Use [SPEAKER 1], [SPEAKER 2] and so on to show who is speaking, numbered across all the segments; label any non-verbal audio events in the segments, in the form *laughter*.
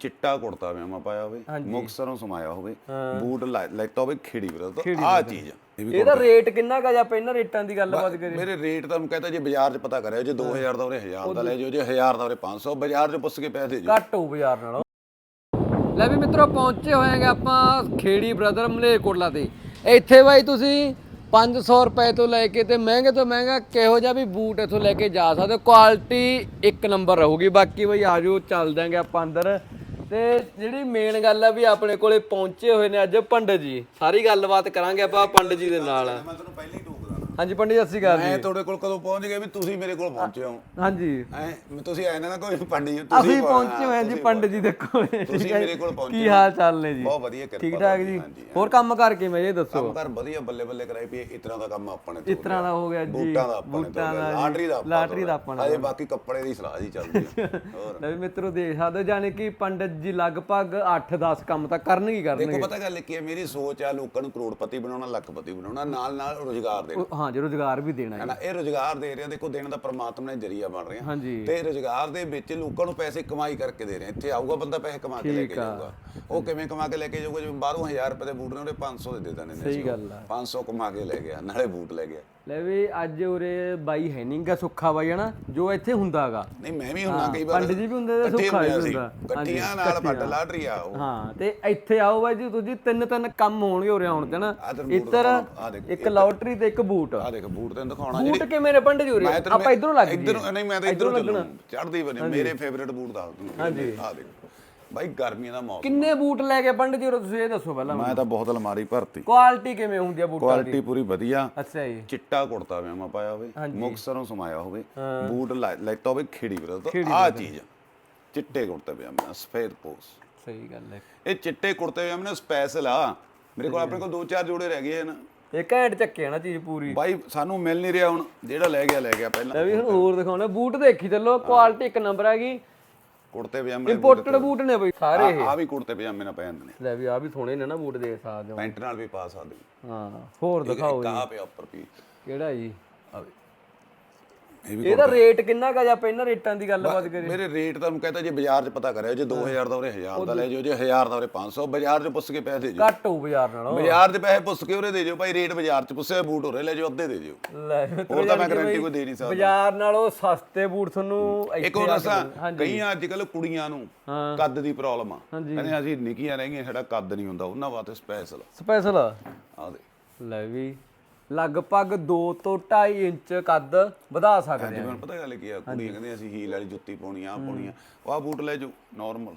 [SPEAKER 1] ਚਿੱਟਾ ਕੁੜਤਾ ਪਜਾਮਾ ਪਾਇਆ ਹੋਵੇ
[SPEAKER 2] ਹਾਂਜੀ।
[SPEAKER 1] ਮੁਕਸਰੋਂ ਸਮਾਇਆ ਹੋਵੇ ਬੂਟ ਲੈ- ਲੈਤਾ ਹੋਵੇ ਖੇੜੀ ਵੀਰ ਤੋਂ। ਚੀਜ਼ ਆ। ਇਹ ਵੀ
[SPEAKER 2] ਇਹਦਾ ਰੇਟ ਕਿੰਨਾ ਕਾ ਜਾਂ ਇਹਨਾਂ ਰੇਟਾਂ ਦੀ ਗੱਲਬਾਤ ਕਰੀਏ।
[SPEAKER 1] ਮੇਰੇ ਰੇਟ ਤੁਹਾਨੂੰ ਕਹਤਾ ਜੇ ਬਾਜ਼ਾਰ 'ਚ ਪਤਾ ਕਰਿਓ ਜੇ 2000 ਦਾ ਉਹਨੇ 1000 ਦਾ ਲੈ ਜਾਓ ਜੇ 1000 ਦਾ ਉਹਨੇ 500 ਬਾਜ਼ਾਰ 'ਚ ਪੁੱਛ ਕੇ ਪੈਸੇ ਦੇ
[SPEAKER 2] ਘੱਟ ਹੋ ਬਾਜ਼ਾਰ ਨਾਲੋਂ। ਲੈ ਵੀ ਮਿੱਤਰੋ ਪਹੁੰਚੇ ਹੋਏਗੇ ਆਪਾਂ ਖੇੜੀ ਬ੍ਰਦਰ ਮਲੇਕੋਟਲਾ ਤੇ। ਇੱਥੇ ਬਾਈ ਤੁਸੀਂ 500 ਰੁਪਏ ਤੋਂ ਲੈ ਕੇ ਤੇ ਮਹਿੰਗੇ ਤੋਂ ਮਹਿੰਗਾ ਕਿਹੋ ਜਿਹਾ ਵੀ ਬੂਟ ਇੱਥੋਂ ਲੈ ਕੇ ਜਾ ਸਕਦੇ ਹੋ? ਕੁਆਲਿਟੀ ਇੱਕ ਨੰਬਰ ਰਹੂਗੀ। ਬਾਕੀ ਬਾਈ ਆਜੋ ਚੱਲ ਦਾਂਗੇ ਆਪਾਂ ਅੰਦਰ। ਤੇ ਜਿਹੜੀ ਮੇਨ ਗੱਲ ਆ ਵੀ ਆਪਣੇ ਕੋਲੇ ਪਹੁੰਚੇ ਹੋਏ ਨੇ ਅੱਜ ਪੰਡਤ ਜੀ, ਸਾਰੀ ਗੱਲਬਾਤ ਕਰਾਂਗੇ ਆਪਾਂ ਪੰਡਤ ਜੀ ਦੇ ਨਾਲ।
[SPEAKER 1] ਮੈਂ ਤੁਹਾਨੂੰ ਪਹਿਲਾਂ ਹੀ
[SPEAKER 2] ਹਾਂਜੀ ਪੰਡਤ ਜੀ ਸਤਿ ਸ਼੍ਰੀ ਅਕਾਲ
[SPEAKER 1] ਮੈਂ
[SPEAKER 2] ਜੀ।
[SPEAKER 1] ਤੁਹਾਡੇ ਕੋਲ ਕਦੋਂ ਪਹੁੰਚ ਗਏ ਵੀ ਤੁਸੀਂ ਮੇਰੇ ਕੋਲ ਪਹੁੰਚੇ ਹੋ?
[SPEAKER 2] ਹਾਂਜੀ।
[SPEAKER 1] ਐ ਤੁਸੀਂ ਐ ਨਾ ਕੋਈ ਪੰਡੀ
[SPEAKER 2] ਅਸੀਂ ਪਹੁੰਚੇ ਹੋਏ ਹਾਂ ਜੀ ਪੰਡਤ ਜੀ ਦੇ ਕੋਲੇ
[SPEAKER 1] ਤੁਸੀਂ
[SPEAKER 2] ਹੈ
[SPEAKER 1] ਮੇਰੇ ਕੋਲ ਪਹੁੰਚੇ
[SPEAKER 2] ਕੀ ਹਾਲ ਚਾਲ ਨੇ ਜੀ?
[SPEAKER 1] ਬਹੁਤ ਵਧੀਆ ਕਿਰਪਾ
[SPEAKER 2] ਠੀਕ ਠਾਕ ਜੀ? ਹੋਰ ਕੰਮ ਕਰਕੇ ਮੈਂ ਇਹ ਦੱਸੋ?
[SPEAKER 1] ਕੰਮ ਕਰ ਵਧੀਆ ਬੱਲੇ ਬੱਲੇ ਕਰਾਈ ਪਈ ਇਸ ਤਰ੍ਹਾਂ ਦਾ ਕੰਮ ਆਪਾਂ ਨੇ
[SPEAKER 2] ਇਸ ਤਰ੍ਹਾਂ ਦਾ ਹੋ ਗਿਆ ਜੀ।
[SPEAKER 1] ਬੂਟਾਂ ਦਾ ਆਪਾਂ ਨੇ
[SPEAKER 2] ਦਾ ਜੀ,
[SPEAKER 1] ਲਾਟਰੀ ਦਾ
[SPEAKER 2] ਲਾਟਰੀ ਦਾ। ਆਪਾਂ ਨੇ
[SPEAKER 1] ਅਜੇ ਬਾਕੀ ਕੱਪੜੇ ਦੀ ਸਲਾਹ ਜੀ ਚੱਲਦੀ ਆ। *laughs* ਹੋਰ।
[SPEAKER 2] ਲੈ ਮਿੱਤਰੋ ਦੇਖ ਸਕਦੇ ਹੋ ਜਾਣੀ ਕਿ ਪੰਡਤ ਜੀ ਲਗਭਗ 8-10 ਕੰਮ ਤਾਂ ਕਰਨਗੇ ਹੀ ਕਰਨਗੇ।
[SPEAKER 1] ਦੇਖੋ ਪਤਾ ਗੱਲ ਕੀ ਹੈ? ਮੇਰੀ ਸੋਚ ਆ ਲੋਕਾਂ ਨੂੰ ਕਰੋੜਪਤੀ ਬਣਾਉਣਾ ਲੱਖਪਤੀ ਬਣਾਉਣਾ ਨਾਲ ਨਾਲ ਰੋਜ਼ਗਾਰ ਦੇਣਾ।
[SPEAKER 2] ਉਹ- ਹਾਂ ਜੀ ਰੋਜ਼ਗਾਰ ਵੀ ਦੇਣਾ ਹੈ
[SPEAKER 1] ਇਹ ਰੋਜ਼ਗਾਰ ਦੇ ਰਿਹਾ ਦੇਖੋ ਦੇਣ ਦਾ ਪ੍ਰਮਾਤਮਾ ਨੇ ਜਰੀਆ ਬਣ ਰਿਹਾ।
[SPEAKER 2] ਹਾਂਜੀ।
[SPEAKER 1] ਤੇ ਰੋਜ਼ਗਾਰ ਦੇ ਵਿੱਚ ਲੋਕਾਂ ਨੂੰ ਪੈਸੇ ਕਮਾਈ ਕਰਕੇ ਦੇ ਰਹੇ ਇੱਥੇ ਆਊਗਾ ਬੰਦਾ ਪੈਸੇ ਕਮਾ ਕੇ ਲੈ ਕੇ ਜਾਊਗਾ। ਉਹ ਕਿਵੇਂ ਕਮਾ ਕੇ ਲੈ ਕੇ ਜਾਊਗਾ? ਜਿਵੇਂ ਬਾਹਰੋਂ 1000 ਰੁਪਏ ਦੇ ਬੂਟ ਨੇ ਉਹਨੇ 500 ਦੇ ਦੇ ਦੇਣੇ ਨੇ
[SPEAKER 2] ਸਹੀ ਗੱਲ ਆ।
[SPEAKER 1] 500 ਕਮਾ ਕੇ ਲੈ ਗਿਆ ਨਾਲੇ ਬੂਟ ਲੈ ਗਿਆ।
[SPEAKER 2] ਲੈ ਵੀ ਅੱਜ ਉਰੇ ਬਾਈ ਹੈ ਨਹੀਂਗਾ ਸੁੱਖਾ ਬਾਈ ਹਨਾ? ਜੋ ਇੱਥੇ ਹੁੰਦਾਗਾ।
[SPEAKER 1] ਨਹੀਂ ਮੈਂ ਵੀ ਹੁੰਨਾ ਕਈ ਵਾਰ।
[SPEAKER 2] ਪੰਡਿਤ ਜੀ ਵੀ ਹੁੰਦੇ ਤੇ ਸੁੱਖਾ ਵੀ
[SPEAKER 1] ਹੁੰਦੇ। ਇਕੱਠੀਆਂ ਨਾਲ ਪੱਟ ਲਾਟਰੀ ਆ ਉਹ।
[SPEAKER 2] ਹਾਂ ਤੇ ਇੱਥੇ ਆਓ ਬਾਈ ਜੀ ਤੁਸੀਂ ਤਿੰਨ ਤਿੰਨ ਕੰਮ ਹੋਣਗੇ ਉਰੇ ਆਉਣ ਤੇ ਨਾ ਇੱਧਰ ਇੱਕ ਲਾਟਰੀ ਤੇ ਇੱਕ ਬੂਟ।
[SPEAKER 1] ਆ ਦੇਖ ਬੂਟ ਤੈਨੂੰ ਦਿਖਾਉਣਾ
[SPEAKER 2] ਬੂਟ ਕਿਵੇਂ ਨੇ ਪੰਡਿਤ ਜੀ ਉਰੇ? ਆਪਾਂ ਇਧਰੋਂ ਲੱਗ ਜੀ
[SPEAKER 1] ਇਧਰੋਂ ਨਹੀਂ ਮੈਂ ਤਾਂ ਇਧਰੋਂ ਚੜਦੀ ਬਣੇ ਮੇਰੇ ਫੇਵਰੇਟ ਬੂਟ ਦੱਸ ਦੂੰ
[SPEAKER 2] ਹਾਂਜੀ।
[SPEAKER 1] ਆ ਦੇਖ। ਬਾਈ ਗਰਮੀਆਂ ਦਾ ਮੌਸਮ
[SPEAKER 2] ਕਿੰਨੇ ਬੂਟ ਲੈ ਕੇ ਪੰਡਿਤ ਜੀ ਉਰੇ ਤੁਸੀਂ ਇਹ ਦੱਸੋ ਪਹਿਲਾਂ
[SPEAKER 1] ਮੈਂ ਤਾਂ ਬਹੁਤ ਅਲਮਾਰੀ ਭਰਤੀ।
[SPEAKER 2] ਕੁਆਲਿਟੀ ਕਿਵੇਂ ਹੁੰਦੀ ਆ ਬੂਟਾਂ ਦੀ?
[SPEAKER 1] ਕੁਆਲਿਟੀ ਪੂਰੀ ਵਧੀਆ।
[SPEAKER 2] ਅੱਛਾ ਜੀ।
[SPEAKER 1] ਚਿੱਟਾ ਕੁੜਤਾ ਪਜਾਮਾ ਪਾਇਆ ਹੋਵੇ ਮੁਕਸਰੋਂ ਸਮਾਇਆ ਹੋਵੇ ਬੂਟ ਲੈ- ਲੈਤਾ ਹੋਵੇ ਖੇੜੀ ਵੀਰ ਤੋਂ। ਆਹ ਚੀਜ਼ ਆ। ਚਿੱਟੇ ਕੁੜਤੇ ਪਜਾਮੇ ਨਾਲ ਸਫੇਦ ਪੋਸ।
[SPEAKER 2] ਸਹੀ ਗੱਲ ਹੈ।
[SPEAKER 1] ਇਹ ਚਿੱਟੇ ਕੁੜਤੇ ਪਜਾਮੇ ਨਾਲ ਸਪੈਸ਼ਲ ਆ। ਮੇਰੇ ਕੋਲ ਆਪਣੇ ਕੋਲ ਦੋ ਚਾਰ ਜੋੜੇ ਰਹਿ ਗਏ ਹਨ।
[SPEAKER 2] ਇਹ ਘੈਂਟ ਚੱਕੇ ਆ ਨਾ ਚੀਜ਼ ਪੂਰੀ।
[SPEAKER 1] ਬਾਈ ਸਾਨੂੰ ਮਿਲ ਨਹੀਂ ਰਿਹਾ ਹੁਣ। ਜਿਹੜਾ ਲੈ ਗਿਆ ਲੈ ਗਿਆ ਪਹਿਲਾਂ।
[SPEAKER 2] ਲੈ ਵੀ ਹੁਣ ਹੋਰ ਦਿਖਾਉਣਾ। ਬੂਟ ਦੇਖੀ ਚੱਲੋ ਕੁਆਲਿਟੀ ਇੱਕ ਨੰਬਰ ਹੈਗੀ।
[SPEAKER 1] ਕੁੜਤੇ ਪਜਾਮੇ
[SPEAKER 2] ਇੰਪੋਰਟਡ ਬੂਟ ਨੇ ਬਈ ਸਾਰੇ
[SPEAKER 1] ਆ ਵੀ ਕੁੜਤੇ ਪਜਾਮੇ ਨਾਲ ਪੈ ਜਾਂਦੇ ਨੇ।
[SPEAKER 2] ਲੈ ਵੀ ਆ ਵੀ ਸੋਹਣੇ ਨੇ ਨਾ ਬੂਟ ਦੇਖ ਸਕਦੇ ਹੋ।
[SPEAKER 1] ਪੈਂਟ ਨਾਲ ਵੀ ਪਾ ਸਕਦੇ ਹੋ।
[SPEAKER 2] ਹੋਰ ਦਿਖਾਓ
[SPEAKER 1] ਆ ਪਿਆ ਉੱਪਰ ਵੀ।
[SPEAKER 2] ਕਿਹੜਾ ਜੀ?
[SPEAKER 1] ਆ ਵੇ।
[SPEAKER 2] ਇਹਦਾ ਰੇਟ ਕਿੰਨਾ ਕਾ ਜਾਂ ਇਹਨਾਂ ਰੇਟਾਂ ਦੀ ਗੱਲਬਾਤ ਕਰੀਏ?
[SPEAKER 1] ਮੇਰੇ ਰੇਟ ਤੁਹਾਨੂੰ ਕਹਤਾ ਜੇ ਬਾਜ਼ਾਰ 'ਚ ਪਤਾ ਕਰਿਓ ਜੇ 2000 ਦਾ ਉਹਨੇ 1000 ਦਾ ਲੈ ਜਾਓ ਜੇ 1000 ਦਾ ਉਹਨੇ 500 ਬਾਜ਼ਾਰ 'ਚ ਪੁੱਛ ਕੇ ਪੈਸੇ ਦੇ ਜਾਓ।
[SPEAKER 2] ਘੱਟ ਹੋ ਬਾਜ਼ਾਰ ਨਾਲੋਂ।
[SPEAKER 1] ਬਾਜ਼ਾਰ 'ਚ ਪੈਸੇ ਪੁੱਛ ਕੇ ਉਹਰੇ ਦੇ ਜਾਓ ਭਾਈ ਰੇਟ ਬਾਜ਼ਾਰ 'ਚ ਪੁੱਛਿਆ ਬੂਟ ਹੋਰੇ ਲੈ ਜਾਓ ਅੱਧੇ ਦੇ ਜਾਓ।
[SPEAKER 2] ਲੈ
[SPEAKER 1] ਹੋਰ ਤਾਂ ਮੈਂ ਗਾਰੰਟੀ ਕੋਈ ਦੇ ਨਹੀਂ ਸਕਦਾ।
[SPEAKER 2] ਬਾਜ਼ਾਰ ਨਾਲੋਂ ਸਸਤੇ ਬੂਟ ਤੁਹਾਨੂੰ
[SPEAKER 1] ਇੱਕ ਹੋਰ ਦੱਸਾਂ ਕਈਆਂ ਅੱਜ ਕੱਲ ਕੁੜੀਆਂ ਨੂੰ
[SPEAKER 2] ਹਾਂ।
[SPEAKER 1] ਕੱਦ ਦੀ ਪ੍ਰੋਬਲਮ ਆ। ਕਹਿੰਦੇ ਅਸੀਂ ਨਿੱਕੀਆਂ ਰਹਿ ਗਈਆਂ ਸਾਡਾ ਕੱਦ ਨਹੀਂ ਹੁੰਦਾ ਉਹਨਾਂ ਵਾਸਤੇ ਸਪੈਸ਼ਲ
[SPEAKER 2] ਸਪੈਸ਼ਲ
[SPEAKER 1] ਆ? ਦੇ
[SPEAKER 2] ਲੈ ਵੀ। ਲਗਭਗ 2 ਤੋਂ 2.5 ਇੰਚ ਕੱਦ ਵਧਾ ਸਕਦੇ ਆ
[SPEAKER 1] ਜਿਵੇਂ ਹੁਣ ਪਤਾ ਗੱਲ ਕੀ ਆ ਕੁੜੀਆਂ ਕਹਿੰਦੀਆਂ ਅਸੀਂ ਹੀਲ ਵਾਲੀ ਜੁੱਤੀ ਪਾਉਣੀ ਆ ਪਾਉਣੀ ਆ। ਉਹ ਆ ਬੂਟ ਲੈ ਜਾਓ ਨਾਰਮਲ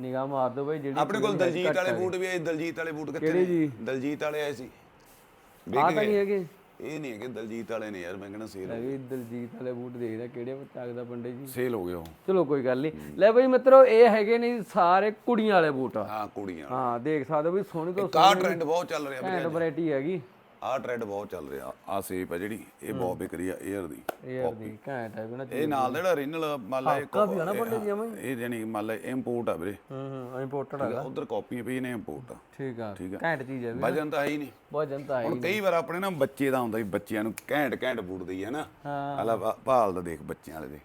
[SPEAKER 2] ਨਿਗਾਹ ਮਾਰ ਦਿਓ ਬਈ ਜਿਹੜੀ
[SPEAKER 1] ਆਪਣੇ ਕੋਲ ਦਲਜੀਤ ਵਾਲੇ ਬੂਟ ਵੀ ਆਏ ਦਲਜੀਤ ਵਾਲੇ ਬੂਟ ਕਿੱਥੇ
[SPEAKER 2] ਕਿਹੜੇ ਜੀ?
[SPEAKER 1] ਨੇ? ਦਲਜੀਤ ਵਾਲੇ ਆਏ ਸੀ।
[SPEAKER 2] ਆ ਤਾਂ ਨਹੀਂ ਹੈਗੇ।
[SPEAKER 1] ਇਹ ਨਹੀਂ ਹੈਗੇ ਦਲਜੀਤ ਵਾਲੇ ਨੇ ਯਾਰ ਮੈਂ ਕਹਿੰਦਾ ਸੇਲ
[SPEAKER 2] ਲੈ ਵੀ ਦਲਜੀਤ ਵਾਲੇ ਬੂਟ ਦੇਖਦਾ ਕਿਹੜੇ ਚੱਕਦਾ ਪੰਡੇ ਜੀ।
[SPEAKER 1] ਸੇਲ ਹੋ ਗਏ ਉਹ।
[SPEAKER 2] ਚਲੋ ਕੋਈ ਗੱਲ ਨਹੀਂ ਲੈ ਬਈ ਮਿੱਤਰੋ ਇਹ ਹੈਗੇ ਨੇ ਸਾਰੇ ਕੁੜੀਆਂ ਵਾਲੇ ਬੂਟ।
[SPEAKER 1] ਹਾਂ ਕੁੜੀਆਂ
[SPEAKER 2] ਹਾਂ ਦੇਖ ਸਕਦੇ ਹੋ ਵੀ ਸੋਹਣੀ ਤੋਂ
[SPEAKER 1] ਕਾ ਟ੍ਰੈਂਡ ਬਹੁਤ ਚੱਲ ਰਿਹਾ ਵੀਰੇ
[SPEAKER 2] ਘੈਂਟ ਵੈਰਾਈਟੀ ਹੈਗੀ।
[SPEAKER 1] ਆਹ ਟ੍ਰੈਂਡ ਬਹੁਤ ਚੱਲ ਰਿਹਾ ਆ ਸੇਪ ਆ ਜਿਹੜੀ ਇਹ ਬਹੁਤ ਵਿਕ ਰਹੀ ਆ 에ਅਰ ਦੀ
[SPEAKER 2] 에ਅਰ ਦੀ ਘੈਂਟ ਹੈ ਨਾ
[SPEAKER 1] ਇਹ ਨਾਲ ਦਾ ਜਿਹੜਾ ਓਰੀਜਨਲ ਮੰਨ ਲਾ ਇਹ
[SPEAKER 2] ਕਾਫੀ ਆ ਨਾ ਪੰਡੇ ਜੀ ਐਵੇਂ
[SPEAKER 1] ਇਹ ਜਾਨੀ ਮੰਨ ਲਾ ਇੰਪੋਰਟ ਆ ਵੀਰੇ।
[SPEAKER 2] ਹੂੰ ਹੂੰ ਇੰਪੋਰਟਡ ਹੈਗਾ।
[SPEAKER 1] ਉਧਰ ਕਾਪੀਆਂ ਪਈ ਨੇ ਇੰਪੋਰਟ ਆ।
[SPEAKER 2] ਠੀਕ ਆ
[SPEAKER 1] ਠੀਕ ਆ।
[SPEAKER 2] ਘੈਂਟ ਚੀਜ਼ ਹੈ ਵੀ
[SPEAKER 1] ਵਜਨ ਤਾਂ ਹੈ ਹੀ ਨਹੀਂ।
[SPEAKER 2] ਬਹੁਤ ਜਨਤਾ ਹੈ
[SPEAKER 1] ਹੁਣ ਕਈ ਵਾਰ ਆਪਣੇ ਨਾ ਬੱਚੇ ਦਾ ਹੁੰਦਾ ਵੀ ਬੱਚਿਆਂ ਨੂੰ ਘੈਂਟ ਘੈਂਟ ਬੂਟ ਦਈਏ ਨਾ।
[SPEAKER 2] ਹਾਂ।
[SPEAKER 1] ਹਲਾ ਭਾਲ ਦਾ ਦੇਖ ਬੱਚਿਆਂ ਵਾਲੇ ਦੇ।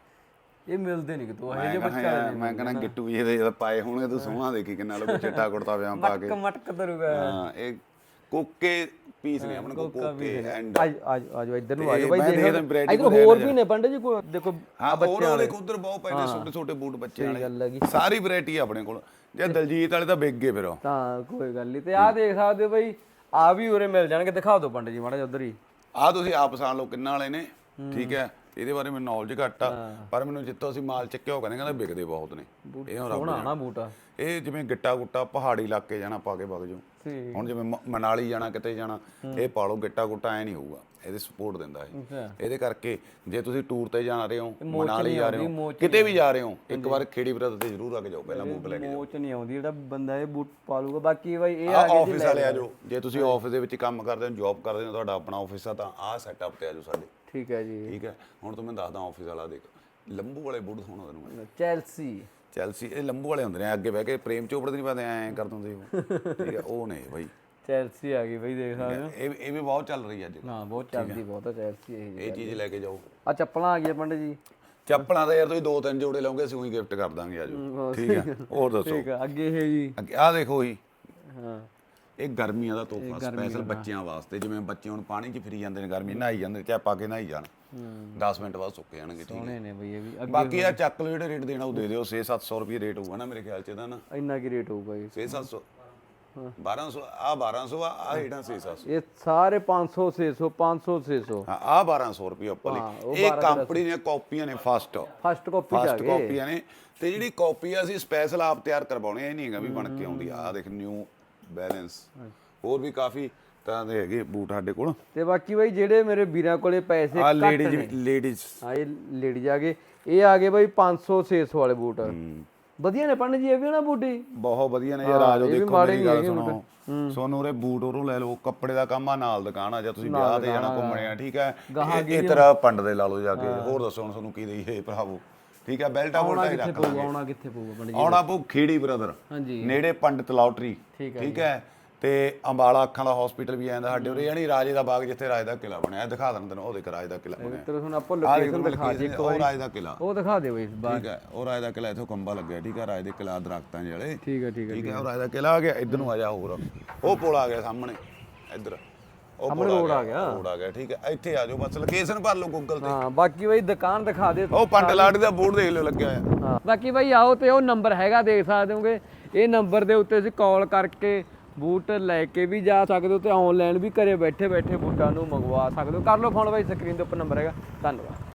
[SPEAKER 2] ਇਹ ਮਿਲਦੇ ਨਹੀਂ ਕਿਤੋਂ ਇਹ
[SPEAKER 1] ਮੈਂ
[SPEAKER 2] ਜੇ
[SPEAKER 1] ਕਹਿੰਦਾ ਯਾਰ, ਮੈਂ ਕਹਿੰਦਾ ਗਿੱਟੂ ਜੀ ਦੇ ਜਦੋਂ ਪਾਏ ਹੋਣਗੇ ਤੂੰ ਸੋਹਾਂ ਦੇਖੀ ਕਿੰਨਾ ਲੋਕ ਚਿੱਟਾ ਕੁੜਤਾ ਪਜਾਮਾ ਪਾ ਕੇ।
[SPEAKER 2] ਮਟਕ ਮਟਕ ਦਰੂਗਾ
[SPEAKER 1] ਹਾਂ ਇਹ ਕੋਕੇ ਪੀਸ ਨੇ ਆਪਣੇ ਕੋਲ ਕੋਕੇ ਐਂਡ
[SPEAKER 2] ਅੱਜ ਅੱਜ ਅੱਜ ਇੱਧਰ ਨੂੰ ਆਜੋ ਬਾਈ ਦੇਖ ਇੱਧਰ ਹੋਰ ਵੀ ਨੇ ਪੰਡੇ ਜੀ ਕੋਈ? ਦੇਖੋ
[SPEAKER 1] ਹਾਂ ਹੋਰ ਉਹਦੇ ਉਧਰ ਬਹੁਤ ਨੇ ਛੋਟੇ ਛੋਟੇ ਬੂਟ ਬੱਚਿਆਂ ਵਾਲੇ। ਸਾਰੀ ਵੈਰਾਈਟੀ ਆ ਆਪਣੇ ਕੋਲ। ਜੇ ਦਲਜੀਤ ਵਾਲੇ ਤਾਂ ਵਿਕ ਗਏ ਫਿਰ
[SPEAKER 2] ਤਾਂ ਕੋਈ ਗੱਲ ਨਹੀਂ। ਤੇ ਆਹ ਦੇਖ ਸਕਦੇ ਹੋ ਬਾਈ ਆ ਵੀ ਉਰੇ ਮਿਲ ਜਾਣਗੇ। ਦਿਖਾ ਦਿਓ ਪੰਡੇ ਜੀ ਮਾੜਾ ਜਿਹਾ ਉਧਰ ਹੀ।
[SPEAKER 1] ਆ ਤੁਸੀਂ ਆਪ ਪਛਾਣ ਲਓ ਕਿੰਨਾ ਵਾਲੇ ਨੇ। ਠੀਕ ਹੈ। ਇਹਦੇ ਬਾਰੇ ਮੈਨੂੰ ਨੌਲੇਜ ਘੱਟ ਆ। ਪਰ ਮੈਨੂੰ ਜਿੱਤੋਂ ਅਸੀਂ ਮਾਲ ਚੱਕਿਆ ਉਹ ਕਹਿੰਦੇ ਕਹਿੰਦੇ ਵਿਕਦੇ ਬਹੁਤ ਨੇ। ਇਹ ਹੁਣ ਰੱਬ
[SPEAKER 2] ਸੋਹਣਾ ਨਾ। ਬੂਟ।
[SPEAKER 1] ਇਹ ਜਿਵੇਂ ਗਿੱਟਾ ਗੁੱਟਾ ਪਹਾੜੀ ਇਲਾਕੇ ਜਾਣਾ ਪਾ ਕੇ ਵਗ ਜਾਓ।
[SPEAKER 2] ਠੀਕ।
[SPEAKER 1] ਹੁਣ ਜਿਵੇਂ ਮ- ਮਨਾਲੀ ਜਾਣਾ ਕਿਤੇ ਜਾਣਾ ਇਹ ਪਾ ਲਓ ਗਿੱਟਾ ਗੁੱਟਾ ਐ ਨਹੀਂ ਹੋਊਗਾ। ਇਹਦੇ ਸਪੋਰਟ ਦਿੰਦਾ ਇਹ।
[SPEAKER 2] ਅੱਛਾ।
[SPEAKER 1] ਇਹਦੇ ਕਰਕੇ ਜੇ ਤੁਸੀਂ ਟੂਰ ਤੇ ਜਾ ਰਹੇ ਹੋ ਮਨਾਲੀ
[SPEAKER 2] ਨਹੀਂ
[SPEAKER 1] ਜਾ ਰਹੇ
[SPEAKER 2] ਆਉਂਦੀ,
[SPEAKER 1] ਹੋ
[SPEAKER 2] ਮੋਚ
[SPEAKER 1] ਕਿਤੇ ਵੀ ਜਾ ਰਹੇ ਹੋ ਇੱਕ ਵਾਰ ਖੇੜੀ ਬਰਦ ਤੇ ਜ਼ਰੂਰ ਆ ਕੇ ਜਾਓ ਪਹਿਲਾਂ ਬੂਟ ਲੈ ਕੇ
[SPEAKER 2] ਮੋਚ ਨਹੀਂ ਆਉਂਦੀ ਜਿਹੜਾ ਬੰਦਾ ਇਹ ਬੂਟ ਪਾ ਲੂਗਾ ਬਾਕੀ ਬਾਈ ਇਹ
[SPEAKER 1] ਆ
[SPEAKER 2] ਆ ਗਏ
[SPEAKER 1] ਆਫਿਸ ਵਾਲੇ ਆ ਜਾਓ। ਜੇ ਤੁਸੀਂ ਆਫਿਸ ਦੇ ਵਿੱਚ ਕੰਮ ਕਰਦੇ ਹੋ ਜੌਬ ਕਰਦੇ ਹੋ ਤੁਹਾਡਾ ਆਪਣਾ ਆਫਿਸ ਆ ਤਾਂ ਆਹ ਸੈਟਅਪ ਤੇ ਆ ਜਾਓ ਸਾਡੇ।
[SPEAKER 2] ਠੀਕ ਹੈ ਜੀ।
[SPEAKER 1] ਠੀਕ ਹੈ। ਹੁਣ ਤੂੰ ਮੈਂ ਦੱਸਦਾ ਆਫਿਸ ਵਾਲਾ ਦੇਖ। ਲੰਬੂ ਵਾਲੇ ਬੂਟ ਹੋਣਾ ਤੈਨੂੰ।
[SPEAKER 2] ਚੈਲਸੀ।
[SPEAKER 1] ਚੈਲਸੀ ਇਹ ਲੰਬੂ ਵਾਲੇ ਹੁੰਦੇ ਨੇ ਅੱਗੇ ਬਹਿ ਕੇ ਪ੍ਰੇਮ ਚੋਪੜਾ ਦੀ ਨਹੀਂ ਪਾਦੇ ਐਂ ਕਰ ਦਿੰਦੇ ਉਹ। ਠੀਕ ਹੈ ਉਹ ਨੇ ਬਾਈ।
[SPEAKER 2] ਚੈਲਸੀ ਆ ਗਈ ਬਾਈ ਦੇਖ ਸਕਦੇ ਹੋ।
[SPEAKER 1] ਇਹ ਇਹ ਵੀ ਬਹੁਤ ਚੱਲ ਰਹੀ ਹੈ ਅੱਜ।
[SPEAKER 2] ਹਾਂ ਬਹੁਤ ਚੱਲਦੀ ਬਹੁਤ ਹੈ ਚੈਲਸੀ ਇਹ
[SPEAKER 1] ਇਹ ਚੀਜ਼ ਲੈ ਕੇ ਜਾਓ।
[SPEAKER 2] ਆ ਚੱਪਲਾਂ ਆ ਗਈਆਂ ਪੰਡੇ ਜੀ।
[SPEAKER 1] ਚੱਪਲਾਂ ਦਾ ਯਾਰ ਤੁਸੀਂ ਦੋ ਤਿੰਨ ਜੋੜੇ ਲਾਉਂਗੇ ਅਸੀਂ ਉਹੀ ਗਿਫਟ ਕਰ ਦਾਂਗੇ ਆਜੋ ਠੀਕ ਹੈ ਹੋਰ ਦੱਸੋ।
[SPEAKER 2] ਠੀਕ ਆ ਅੱਗੇ ਇਹ ਜੀ।
[SPEAKER 1] ਆਹ ਦੇਖੋ ਜੀ।
[SPEAKER 2] ਹਾਂ।
[SPEAKER 1] ਇਹ ਗਰਮੀਆਂ ਦਾ ਤੋਹਫਾ ਸਪੈਸ਼ਲ ਬੱਚਿਆਂ ਵਾਸਤੇ ਜਿਵੇਂ ਬੱਚੇ ਹੁਣ ਪਾਣੀ 'ਚ ਫਿਰੀ ਜਾਂਦੇ ਨੇ ਗਰਮੀ ਨਹਾਈ ਜਾਂਦੇ ਚਾਹ ਪਾ ਕੇ ਨਹਾਈ ਜਾਣ। 10 ਮਿੰਟ ਬਾਅਦ ਸੁੱਕ ਜਾਣਗੇ ਠੀਕ ਹੈ।
[SPEAKER 2] ਸੋਹਣੇ ਨੇ ਬਈ ਇਹ ਵੀ। ਅੱਗੇ
[SPEAKER 1] ਬਾਕੀ ਆ ਚੱਕ ਲਓ ਜਿਹੜੇ ਰੇਟ ਦੇਣਾ ਉਹ ਦੇ ਦਿਓ 6-700 ਰੁਪਏ ਰੇਟ ਹੋਊਗਾ ਨਾ ਮੇਰੇ ਖਿਆਲ 'ਚ ਇਹਦਾ ਨਾ।
[SPEAKER 2] ਇੰਨਾ ਕੀ ਰੇਟ ਹੋਊਗਾ ਜੀ
[SPEAKER 1] 6-700 1200 ਆ 1200 ਆ ਆ ਹੇਠਾਂ 6-700
[SPEAKER 2] ਇਹ ਸਾਰੇ 500 600 500 600
[SPEAKER 1] ਹਾਂ ਆ 1200 ਰੁਪਏ ਉੱਪਰ
[SPEAKER 2] ਹਾਂ, ਉਹ
[SPEAKER 1] ਲਈ ਇਹ ਕੰਪਨੀ ਦੀਆਂ ਕਾਪੀਆਂ ਨੇ ਫਸਟ
[SPEAKER 2] ਫਸਟ ਕਾਪੀ ਆ
[SPEAKER 1] ਫਸਟ
[SPEAKER 2] ਗਏ।
[SPEAKER 1] ਕਾਪੀਆਂ ਨੇ। ਤੇ ਜਿਹੜੀ ਕਾਪੀ ਆ ਅਸੀਂ ਸਪੈਸ਼ਲ ਆਪ ਤਿਆਰ ਕਰਵਾਉਣੇ ਆ ਇਹ ਨਹੀਂ ਹੈਗਾ ਵੀ ਬਣ ਕੇ ਆਉਂਦੀ ਆ। ਆਹ ਦੇਖ ਨਿਊ ਬੈਲੈਂਸ ਹੋਰ ਵੀ ਕਾਫੀ ਤਰ੍ਹਾਂ ਦੇ ਹੈਗੇ ਬੂਟ ਸਾਡੇ ਕੋਲ।
[SPEAKER 2] ਤੇ ਬਾਕੀ ਬਈ ਜਿਹੜੇ ਮੇਰੇ ਵੀਰਾਂ ਕੋਲੇ ਪੈਸੇ
[SPEAKER 1] ਆ
[SPEAKER 2] ਘੱਟ
[SPEAKER 1] ਲੇਡੀਜ਼
[SPEAKER 2] ਨੇ।
[SPEAKER 1] ਲੇਡੀਜ਼
[SPEAKER 2] ਹਾਂ ਇਹ ਲੇਡੀ ਜਾ ਕੇ ਇਹ ਆ ਗਏ ਬਈ 500 600 ਵਾਲੇ ਬੂਟ। ਵਧੀਆ ਨੇ ਪੰਡ ਜੀ ਇਹ ਵੀ ਨਾ ਬੂਟੀ?
[SPEAKER 1] ਬਹੁਤ ਵਧੀਆ ਨੇ। ਯਾਰ ਆਜੋ ਦੇਖੋ ਮੇਰੀ ਗੱਲ ਸੁਣੋ। ਸੋਨੂੰ ਉਰੇ ਬੂਟ ਉਰੋਂ ਲੈ ਲਓ ਕੱਪੜੇ ਦਾ ਕੰਮ ਆ ਨਾਲ ਦੁਕਾਨ ਆ ਜਾਂ ਤੁਸੀਂ ਵਿਆਹ ਤੇ ਜਾਣਾ ਘੁੰਮਣੇ ਆ ਠੀਕ ਹੈ ਇਹ- ਤਰ੍ਹਾਂ ਪੰਡ ਦੇ ਲਾ ਲਓ ਜਾ ਕੇ। ਹੋਰ ਦੱਸੋ ਹੁਣ ਤੁਹਾਨੂੰ ਕੀ ਦੇਈਏ ਭਰਾਵੋ। ਠੀਕ ਹੈ ਬੈਲਟਾ ਬੋਲਟਾ ਹੀ ਰੱਖ
[SPEAKER 2] ਆਉਣਾ ਕਿੱਥੇ ਪਊਗਾ ਪੰਡ ਜੀ?
[SPEAKER 1] ਆਉਣਾ ਪਊ ਖੇੜੀ ਬ੍ਰਦਰ
[SPEAKER 2] ਹਾਂਜੀ।
[SPEAKER 1] ਨੇੜੇ ਪੰਡਤ ਲੌਟਰੀ।
[SPEAKER 2] ਠੀਕ ਹੈ
[SPEAKER 1] ਤੇ ਅੰਬਾਲਾ ਅੱਖਾਂ ਦਾ ਹਸਪੀਟਲ ਵੀ ਆਂਦਾ ਸਾਡੇ ਉਰੇ ਯਾਨੀ ਰਾਜੇ ਦਾ ਬਾਗ ਜਿੱਥੇ ਰਾਜ ਦਾ ਕਿਲਾ ਬਣਿਆ ਦਿਖਾ ਦੇਣ ਤੈਨੂੰ ਉਹ ਦੇਖ ਰਾਜ ਦਾ ਕਿਲਾ ਬਣਿਆ।
[SPEAKER 2] ਤੇਰੇ ਹੁਣ ਆਪਾਂ ਲੋਕੇਸ਼ਨ ਦਿਖਾ ਦੇ ਇੱਕ
[SPEAKER 1] ਉਹ ਰਾਜ ਦਾ ਕਿਲਾ
[SPEAKER 2] ਉਹ ਦਿਖਾ ਦੇ ਬਈ ਬਾਹਰ
[SPEAKER 1] ਠੀਕ ਹੈ ਉਹ ਰਾਜ ਦਾ ਕਿਲਾ ਇਥੋਂ ਕੰਬਾ ਲੱਗਿਆ ਠੀਕ ਹੈ ਰਾਜ ਦੇ ਕਿਲਾ ਦਰਖਤਾਂ ਜਿਹੜੇ
[SPEAKER 2] ਠੀਕ ਹੈ ਠੀਕ ਹੈ
[SPEAKER 1] ਠੀਕ ਹੈ ਉਹ ਰਾਜ ਦਾ ਕਿਲਾ ਆ ਗਿਆ ਇੱਧਰ ਨੂੰ ਆ ਜਾ ਹੋਰ। ਉਹ ਪੁਲ ਆ ਗਿਆ ਸਾਹਮਣੇ ਇੱਧਰ। ਉਹ ਪੁਲ
[SPEAKER 2] road ਆ ਗਿਆ।
[SPEAKER 1] ਰੋਡ ਆ ਗਿਆ ਠੀਕ ਹੈ ਇੱਥੇ ਆ ਜਾਓ ਬਸ ਲੋਕੇਸ਼ਨ ਭਰ ਲਓ ਗੂਗਲ ਤੇ।
[SPEAKER 2] ਹਾਂ ਬਾਕੀ ਬਈ ਦੁਕਾਨ ਦਿਖਾ ਦੇ
[SPEAKER 1] ਉਹ ਪੰਡ ਲਾੜੀ ਦਾ ਬੋਰਡ ਦੇਖ ਲਿਓ ਲੱਗਿਆ ਹੋਇਆ।
[SPEAKER 2] ਹਾਂ ਬਾਕੀ ਬਈ ਆਓ ਤੇ ਉਹ ਨੰਬਰ ਹੈਗਾ ਦੇਖ ਸਕਦੇ ਹੋਗੇ। ਇਹ ਨੰਬਰ ਦੇ ਉੱਤੇ ਤੁਸੀਂ ਕਾਲ ਕਰਕੇ ਬੂਟ ਲੈ ਕੇ ਵੀ ਜਾ ਸਕਦੇ ਹੋ ਤੇ ਆਨਲਾਈਨ ਵੀ ਘਰੇ ਬੈਠੇ ਬੈਠੇ ਬੂਟਾਂ ਨੂੰ ਮੰਗਵਾ ਸਕਦੇ ਹੋ। ਕਰ ਲਓ ਫੋਨ ਬਾਈ ਸਕਰੀਨ ਦੇ ਉੱਪਰ ਨੰਬਰ ਹੈਗਾ। ਧੰਨਵਾਦ।